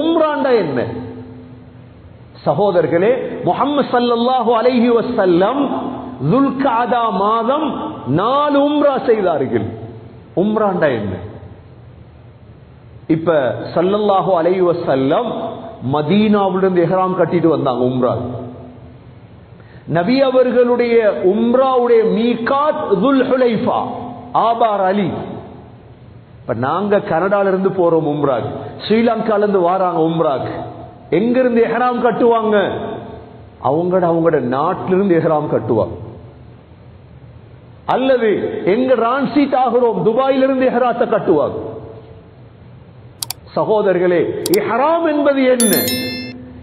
உம்ராண்டா என்ன? சகோதரர்களே முகமது சல்லாஹூ அலைஹி வசல்லம் துல்காதா மாதம் நாலு உம்ரா செய்தார்கள். உம்ராண்டா என்ன? இப்ப சல்லல்லாஹு அலைஹி வசல்லம் மதீனாவிலிருந்து எஹ்ராம் கட்டிட்டு வந்தாங்க உம்ரா. நபி அவர்களுடைய உம்ராவுடைய மீகாத் துல் ஹுலைஃபா ஆபார் அலி. இப்ப நாங்க கனடால இருந்து போறோம் உம்ராக். ஸ்ரீலங்கால இருந்து வாராங்க உம்ராக். எங்க இருந்து கட்டுவாங்க? அவங்களோட அவங்களோட நாட்டில இருந்து கட்டுவாங்க. அல்லது எங்க ரான்சீட் ஆகிறோம் துபாயிலிருந்து எஹராத்தை கட்டுவாங்க. சகோதரர்களே இஹ்ராம் என்பது என்ன?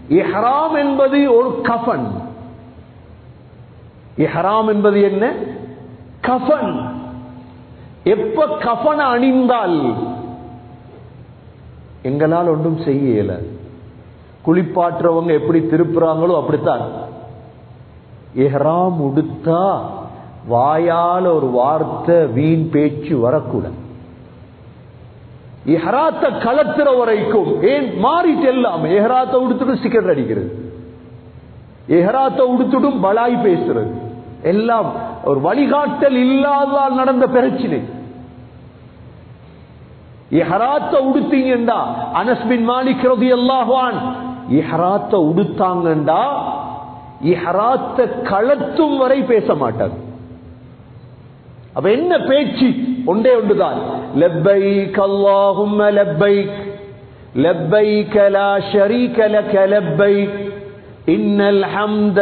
எஹராம் என்பது ஒரு கஃபன். எஹராம் என்பது என்ன? கஃபன். எப்ப கஃபன் அணிந்தால்? எங்களால் ஒன்றும் செய்ய இயல. குளிப்பாற்றுறவங்க எப்படி திருப்புறாங்களோ அப்படித்தான். எஹராம் உடுத்தா வாயால ஒரு வார்த்தை வீண் பேச்சு வரக்கூடாது. எஹராத்த கலத்துற வரைக்கும் ஏன் மாறிட்டு எல்லாம் எஹராத்த உடுத்துட்டு சிக்கெட் அடிக்கிறது. எஹராத்த உடுத்துட்டும் பலாய் பேசுறது. எல்லாம் ஒரு வழிகாட்டல் இல்லாததால் நடந்த பிரச்சனை. இஹராத்த உடுத்தீங்கண்டா அனஸ் பின் மாலிக் ரலியல்லாஹு இஹராத்த உடுத்தாங்கண்டா இஹராத்த கலத்தும் வரை பேச மாட்டாங்க அப்ப என்ன பேச்சு ஒன்றே ஒன்றுதான் லப்பைக் அல்லாஹும்ம லப்பைக் லப்பைக் லா ஷரீக லக லப்பைக் இன்னல் ஹம்த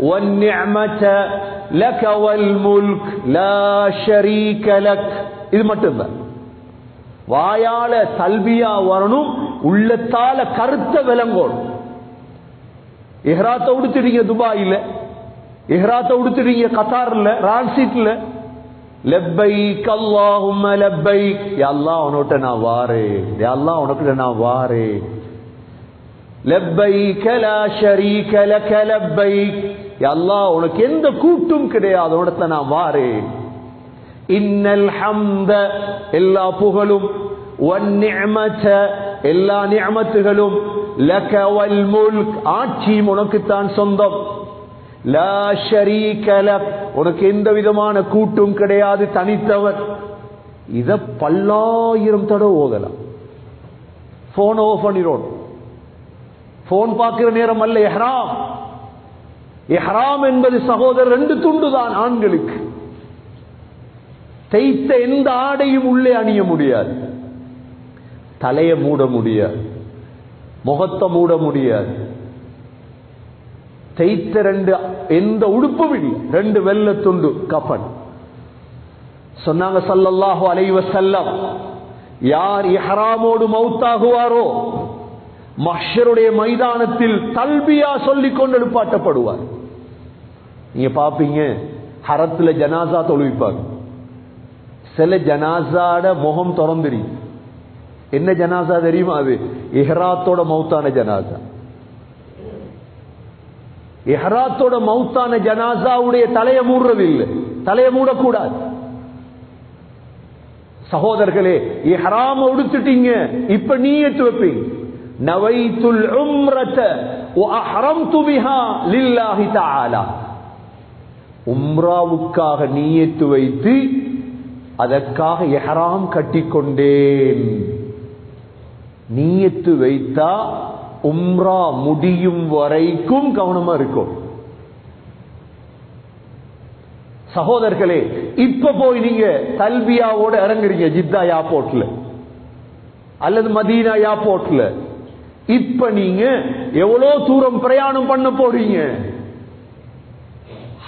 والنعمة لك والملك لا شريك لك இது மட்டும்தான் வாயால தல்பியா வரணும் உள்ளத்தால கருத்த விளங்கோடும் எஹ்ராத்தை உடுத்துறீங்க துபாயில் எஹ்ராத்தை உடுத்துறீங்க கத்தாரில் ரான்சீட்ல. லெப்பை அல்லாஹும்ம லெப்பை யா உனக்கிட்ட நான் வாரு யா உனக்கிட்ட நான் வாரு லெப்பை கலா ஷரி கல கலப்பை யா உனக்கு எந்த கூட்டும் கிடையாது. உனத்தை நான் வாரு இன்னல் ஹம்த எல்லா புகழும். எல்லா நியமத்துகளும் ஆட்சியும் உனக்குத்தான் சொந்தம். உனக்கு எந்த விதமான கூட்டும் கிடையாது தனித்தவர். இத பல்லாயிரம் தடவை ஓதலாம். போன் ஓ பண்ணிரோம். போன் பார்க்கிற நேரம் அல்ல எஹ்ராம் எஹ்ராம் என்பது சகோதரர் ரெண்டு துண்டுதான் ஆண்களுக்கு. தைத்த எந்த ஆடையும் உள்ளே அணிய முடியாது. தலையை மூட முடியாது முகத்தை மூட முடியாது தைத்த ரெண்டு எந்த உடுப்பும் இல்லை. ரெண்டு வெள்ள துண்டு கஃபன் சொன்னாங்க சல்லல்லாஹு அலைவ செல்லம் யார் இஹராமோடு மௌத்தாகுவாரோ மஷருடைய மைதானத்தில் தல்பியா சொல்லிக் கொண்டு எழுப்பாட்டப்படுவார் நீங்க பாப்பீங்க ஹரத்துல ஜனாசா தொழுவிப்பாங்க. சில ஜனாசாட முகம் திறந்துரி என்ன ஜனாசா தெரியுமா அது? இஹராத்தோட மௌத்தான ஜனாசா. இஹராத்தோட மௌத்தான ஜனாசாவுடைய தலையை மூடுறது இல்லை தலையை மூடக்கூடாது. சகோதரர்களே இஹராம உடுத்துட்டீங்க. இப்ப நீயத்து வைப்பீங்க. நவைத்துல் உம்ரத வஅஹரம்து பிஹா லில்லாஹி தஆலா. உம்ராவுக்காக நீயத்து வைத்து அதற்காக எஹராம் கட்டிக்கொண்டேன். நீயத்து வைத்தா உம்ரா முடியும் வரைக்கும் கவனமா இருக்கும் சகோதரர்களே இப்ப போய் நீங்க தல்பியாவோட இறங்குறீங்க ஜித்தா ஏர்போர்ட்ல அல்லது மதீனா ஏர்போர்ட்ல இப்ப நீங்க எவ்வளவு தூரம் பிரயாணம் பண்ண போறீங்க?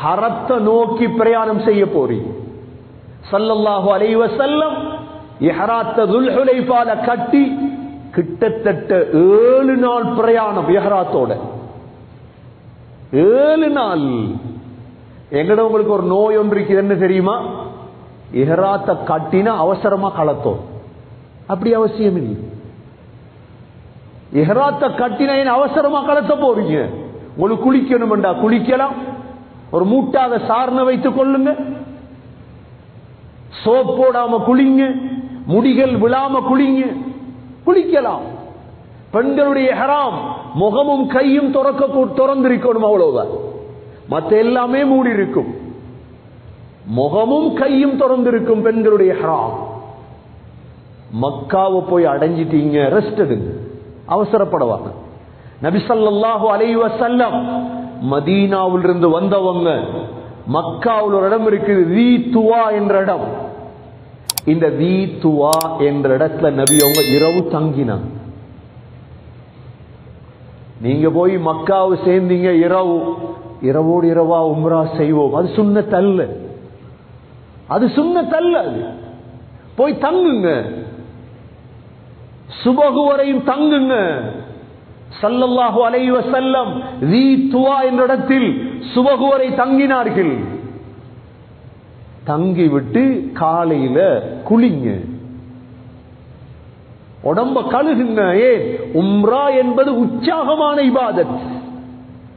ஹரத்தை நோக்கி பிரயாணம் செய்ய போறீங்க. சல்லல்லாஹு அலைஹி வஸல்லம் துல்ஹுலைஃபால கட்டி கிட்டத்தட்ட ஏழு நாள் பிரயாணம் எஹராத்தோட ஏழு நாள். எங்கட உங்களுக்கு ஒரு நோய் ஒன்று இருக்குது என்ன தெரியுமா? இஹ்ராத்த கட்டினா அவசரமா கலத்தோம். அப்படி அவசியம் இல்லை. இஹ்ராத்த கட்டினா அவசரமா கலத்த போறீங்க உங்களுக்கு குளிக்கணும்டா குளிக்கலாம். ஒரு மூட்டாத சார்ன வைத்துக் கொள்ளுங்க. சோப் போடாம குளிங்க. முடிகள் விழாம குளிங்க. குளிக்கலாம். பெண்களுடைய ஹராம் முகமும் கையும் திறக்க திறந்திருக்கணும் அவ்வளவுதான். மத்த எல்லாமே மூடி இருக்கும் முகமும் கையும் திறந்திருக்கும் பெண்களுடைய ஹராம். மக்காவை போய் அடைஞ்சிட்டீங்க ரெஸ்ட் எடுங்க. அவசரப்படுவாங்க. நபிசல்லாஹு அலைவ செல்லம் மதீனாவில் இருந்து வந்தவங்க மக்காவில் ஒரு இடம் இருக்குது ரீ துவா என்ற இடம். இந்த வி துவா என்ற இடத்துல நபி அவங்க இரவு தங்கினாங்க. நீங்க போய் மக்காவு சேர்ந்தீங்க இரவு. இரவோடு இரவா உம்ரா செய்வோம். அது சுண்ண தல்ல அது சுண்ண தல்ல அது. போய் தங்குங்க. சுபகு வரையும் தங்குங்க. சல்லல்லாஹு அலைவ செல்லம் வி துவா என்ற இடத்தில் சுபகு வரை தங்கினார்கள். தங்கி விட்டு காலையில குளிங்க. உடம்ப கழுகுங்க ஏன் உம்ரா என்பது உற்சாகமான இபாதத்.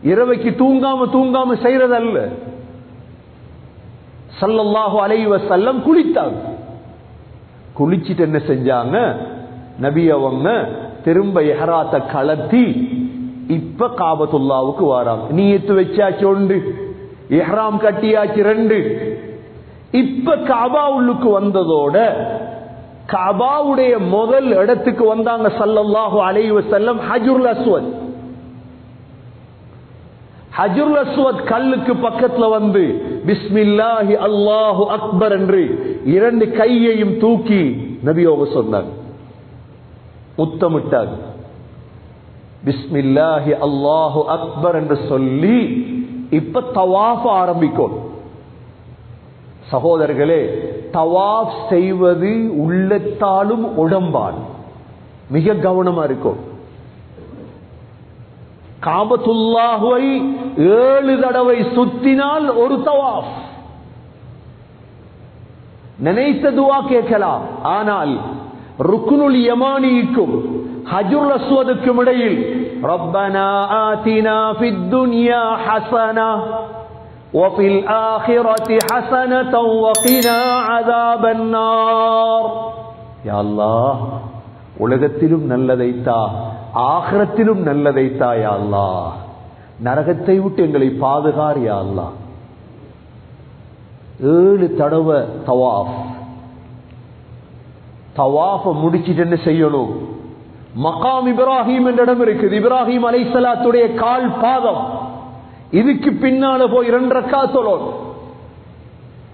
இரவைக்கு தூங்காம தூங்காம செய்யறதல்ல சல்லல்லாஹு அலைவ செல்லம் குளித்தாங்க. குளிச்சுட்டு என்ன செஞ்சாங்க? நபி அவங்க திரும்ப எஹராத்த கலத்தி இப்ப காபத்துல்லாவுக்கு வாராங்க. நீ எத்து வச்சாச்சு ஒன்று? எஹ்ராம் கட்டியாச்சு ரெண்டு? இப்ப காபா உள்ளுக்கு வந்ததோட காபாவுடைய முதல் இடத்துக்கு வந்தாங்க சல்லல்லாஹு அலைவ செல்லம் ஹஜுல் அஸ்வத். ஹஜுல் அஸ்வத் கல்லுக்கு பக்கத்துல வந்து பிஸ்மில்லாஹி அல்லாஹு அக்பர் என்று இரண்டு கையையும் தூக்கி நபியோக சொன்னாங்க. முத்தமிட்டாங்க பிஸ்மில்லாஹி அல்லாஹு அக்பர் என்று சொல்லி இப்ப தவாஃப ஆரம்பிக்கும் சகோதரர்களே தவாப் செய்வது உள்ளத்தாலும் உடம்பால் மிக கவனமா இருக்கும் காபத்துல்லாஹுவை ஏழு தடவை சுத்தினால் ஒரு தவாஃப். நினைத்த துவா கேட்கலாம். ஆனால் ருக்குனுல் யமானிக்கும் ஹஜுர் அஸ்வதுக்கும் இடையில் ரப்பனா ஆத்தினா ஃபித் துன்யா ஹசனா. وفي الآخرة حسنة وقنا عذاب النار يا الله உலகத்திலும் நல்லதைத்தா ஆகிரத்திலும் நல்லதைத்தா யா அல்லாஹ் நரகத்தை விட்டு எங்களை பாதுகார் யா அல்லாஹ் ஏழு தடவை தவாஃப் தவாஃப முடிச்சிட்டு என்ன செய்யணும் மகாம் இப்ராஹிம் என்ற இடம் இருக்குது இப்ராஹிம் அலைசலாத்துடைய கால் பாதம் இதுக்கு பின்னால போய் இரண்டரைக்கா சொல்லணும்.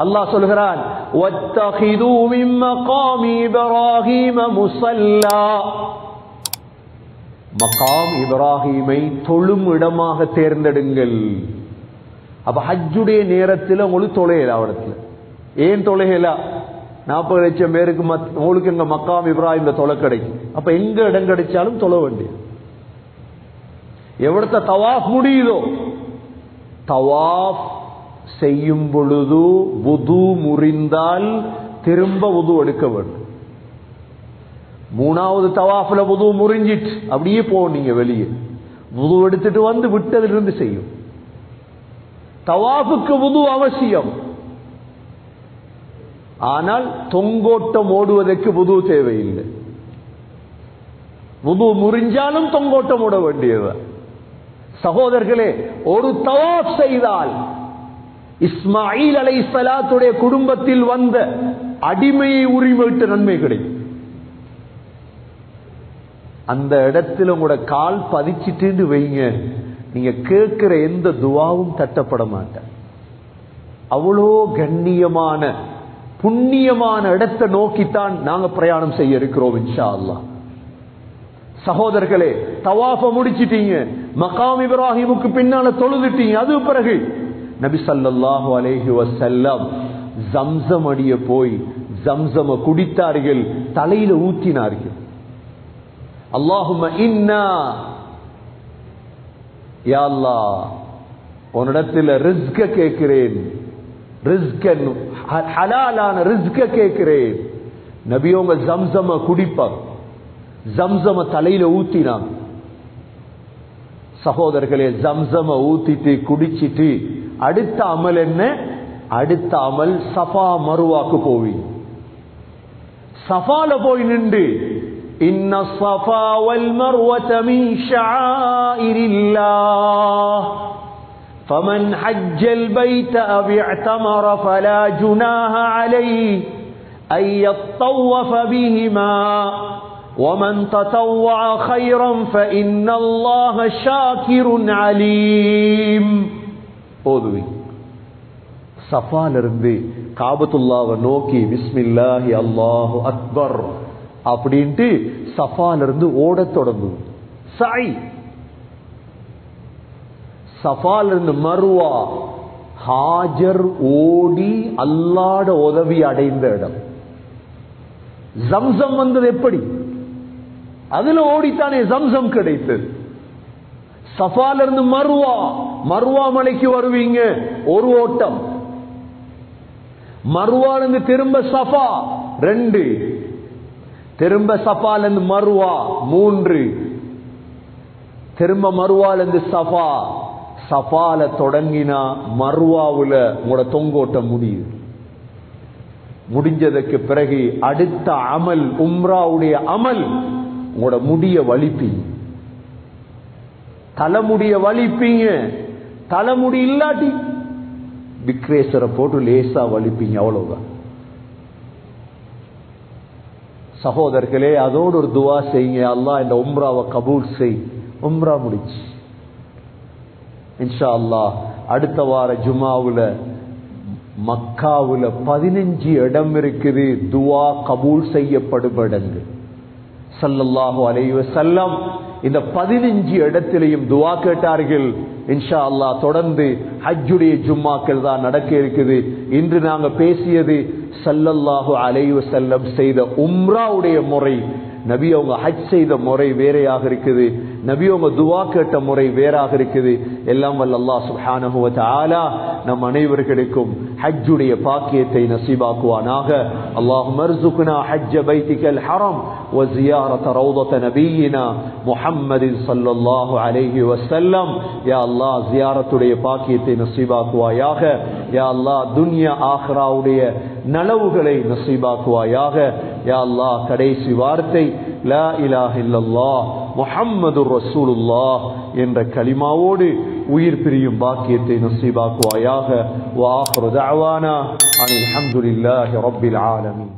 அல்லாஹ் சொல்கிறான் மகாம் இப்ராஹிமை தொழும் இடமாக தேர்ந்தெடுங்கள். அப்ப ஹஜ்ஜுடைய நேரத்தில் உங்களுக்கு தொலைகல அவரத்தில். ஏன் தொலைகலா நாற்பது லட்சம் பேருக்கு உங்களுக்கு எங்க மக்காம் இப்ராஹிம் தொலை கிடைக்கும். அப்ப எங்க இடம் கிடைச்சாலும் தொலை வேண்டிய எவ்வளத்த தவா முடியுதோ தவாஃப் செய்யும் பொழுது புது முறிந்தால் திரும்ப உது எடுக்க வேண்டும். மூணாவது தவாஃபில் புது முறிஞ்சிட்டு அப்படியே போகும் நீங்க வெளியே. புது எடுத்துட்டு வந்து விட்டதிலிருந்து செய்யும். தவாஃபுக்கு புது அவசியம். ஆனால் தொங்கோட்டம் ஓடுவதற்கு புது தேவையில்லை. புது முறிஞ்சாலும் தொங்கோட்டம் ஓட வேண்டியதுதான். சகோதரர்களே ஒரு தவாப் செய்தால் இஸ்மாயில் அலை சலாத்துடைய குடும்பத்தில் வந்த அடிமையை உரிமையிட்டு நன்மை கிடைக்கும். அந்த இடத்துல உங்களோட கால் பதிச்சிட்டு வைங்க. நீங்க கேட்கிற எந்த துவாவும் தட்டப்பட மாட்டேன். அவ்வளோ கண்ணியமான புண்ணியமான இடத்தை நோக்கித்தான் நாங்க பிரயாணம் செய்ய இருக்கிறோம் இன்ஷா அல்லா சகோதரர்களே தவாஃப முடிச்சிட்டீங்க. மகாம் இப்ராஹிமுக்கு பின்னால தொழுதுட்டீங்க. அது பிறகு நபி சல்லாஹு அலேஹி வசல்லம் ஜம்சம் அடிய போய் ஜம்சம குடித்தார்கள் தலையில ஊத்தினார்கள். அல்லாஹும இன்னா யா அல்லாஹ் உன்னிடத்தில் ரிஸ்க கேட்கிறேன். ரிஸ்கன் ஹலாலான ரிஸ்க கேட்கிறேன். நபியோங்க ஜம்சம குடிப்பார் ஜம்சம தலையில ஊத்தினான் சகோதரர்களே ஜம்சம ஊத்திட்டு குடிச்சிட்டு அடுத்த அமல் என்ன அடுத்த அமல் சஃபா மருவாக்கு போவி சஃபால போய் நின்று إن الصفا والمروة من شعائر الله فمن حج البيت أو اعتمر فلا جناح عليه أن يطوف بهما ومن تطوع خيرا فإن الله شاكر عليم ஓதுவி சஃபாலிருந்து காபத்துல்லாவை நோக்கி பிஸ்மில்லாஹி அல்லாஹு அக்பர் அப்படின்ட்டு சஃபாலிருந்து ஓடத் தொடங்கும் சாய் சஃபாலிருந்து மருவா ஹாஜர் ஓடி அல்லாட உதவி அடைந்த இடம் ஜம்சம் வந்தது எப்படி அதுல ஓடித்தானே சம்சம் கிடைத்தது. சஃபால இருந்து மருவா மருவா மலைக்கு வருவீங்க ஒரு ஓட்டம். மருவால இருந்து திரும்ப சஃபா ரெண்டு. திரும்ப சஃபால இருந்து மருவா மூன்று. திரும்ப மருவால இருந்து சஃபா. சஃபால தொடங்கினா மருவாவுல உங்களோட தொங்கோட்டம் முடியுது. முடிஞ்சதுக்கு பிறகு அடுத்த அமல் உம்ராவுடைய அமல் உங்களோட முடிய வலிப்பீங்க தலைமுடிய வலிப்பீங்க. தலைமுடி இல்லாட்டி விக்ரேசரை போட்டு லேசா வலிப்பீங்க அவ்வளவுதான். சகோதரர்களே அதோடு ஒரு துவா செய்யுங்க. அல்லா இந்த உம்ராவை கபூல் செய். உம்ரா முடிச்சு இன்ஷா அல்லாஹ் அடுத்த வார ஜுமாவில் மக்காவில் பதினஞ்சு இடம் இருக்குது. துவா கபூல் செய்யப்படும் இடங்கள் சல்லல்லாஹு அலைவ செல்லம் இந்த பதினஞ்சு இடத்திலையும் துவா கேட்டார்கள். இன்ஷா அல்லாஹ் தொடர்ந்து ஹஜ்ஜுடைய ஜும்மாக்கள் தான் நடக்க இருக்குது. இன்று நாங்க பேசியது சல்லல்லாஹு அலைவ செல்லம் செய்த உம்ராவுடைய முறை நபி அவங்க ஹஜ் செய்த முறை வேறையாக இருக்குது. நபி அவங்க துவா கேட்ட முறை வேறாக இருக்குது. எல்லாம் வல்ல அல்லாஹ் சுப்ஹானஹு நம் அனைவர்களுக்கும் ஹஜ்ஜுடைய பாக்கியத்தை நசீபாக்குவானாக. அல்லாஹ் மர்சுக்னா ஹஜ்ஜ بيتك الحرم وزيارة روضة نبينا محمد صلى الله عليه وسلم يا الله زيارة உடைய பாக்கியத்தை நசீபாக்குவாயாக. யா அல்லா துன்யா ஆஹ்ராவுடைய நலவுகளை நசீபாக்குவாயாக. யா அல்லா கடைசி வார்த்தை லா இலாஹ் இல்லல்லாஹ் முஹம்மது ரசூலுல்லாஹ் என்ற கலிமாவோடு உயிர் பிரியும் பாக்கியத்தை நசீபாக்குவாயாக வா ஆஹ்ரு தஅவானா அனில் ஹம்துலில்லாஹி ரப்பில் ஆலமீன்